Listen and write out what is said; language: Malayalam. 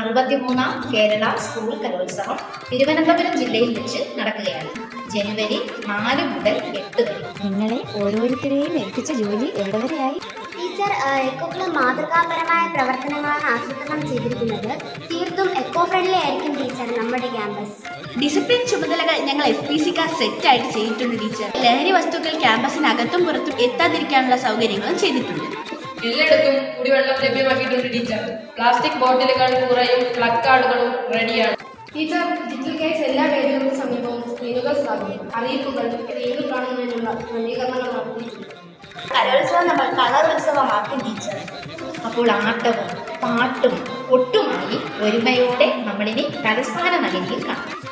അറുപത്തിമൂന്നാം കേരള സ്കൂൾ കലോത്സവം തിരുവനന്തപുരം ജില്ലയിൽ വെച്ച് നടക്കുകയാണ്. ജനുവരി നാല് മുതൽ എട്ട് വരെ. നിങ്ങളെ ഓരോരുത്തരെയും ഏൽപ്പിച്ച ജോലി എവിടെ വരെയായി? ടീച്ചർ എക്കോ മാതൃകാപരമായ പ്രവർത്തനങ്ങളാണ് ആസൂത്രണം ചെയ്തിരിക്കുന്നത്. തീർത്തും എക്കോ ഫ്രണ്ട്ലി ടീച്ചർ നമ്മുടെ ക്യാമ്പസ് ഡിസിപ്ലിൻ ചുമതലകൾ ഞങ്ങൾ എഫ് പി സിക്കാർ സെറ്റ് ആയിട്ട് ചെയ്തിട്ടുണ്ട് ടീച്ചർ. ലഹരി വസ്തുക്കൾ ക്യാമ്പസിനകത്തും പുറത്തും എത്താതിരിക്കാനുള്ള സൗകര്യങ്ങളും ചെയ്തിട്ടുണ്ട്. എല്ലായിടത്തും കുടിവെള്ളം ലഭ്യമാക്കിയിട്ടുണ്ട് ടീച്ചർ. പ്ലാസ്റ്റിക് ബോട്ടിലുകൾ കുറയും പ്ലക്കാർഡുകളും റെഡിയാണ് ടീച്ചർ ഡിജിറ്റൽ കേസ് എല്ലാ വേദികൾക്കും സമീപവും സ്ക്രീനുകൾ സ്ഥാപിക്കും. അറിയിപ്പുകൾ സ്ക്രീനിൽ കാണുന്നതിനുള്ള ക്രമീകരണങ്ങൾ നടത്തിയിട്ടുണ്ട്? കലോത്സവം നമ്മൾ കളർ ഉത്സവമാക്കും ടീച്ചർ. അപ്പോൾ ആട്ടവും പാട്ടും ഒട്ടുമായി ഒരുമയോടെ നമ്മളിനി തലസ്ഥാന നഗരിയിൽ കാണാം.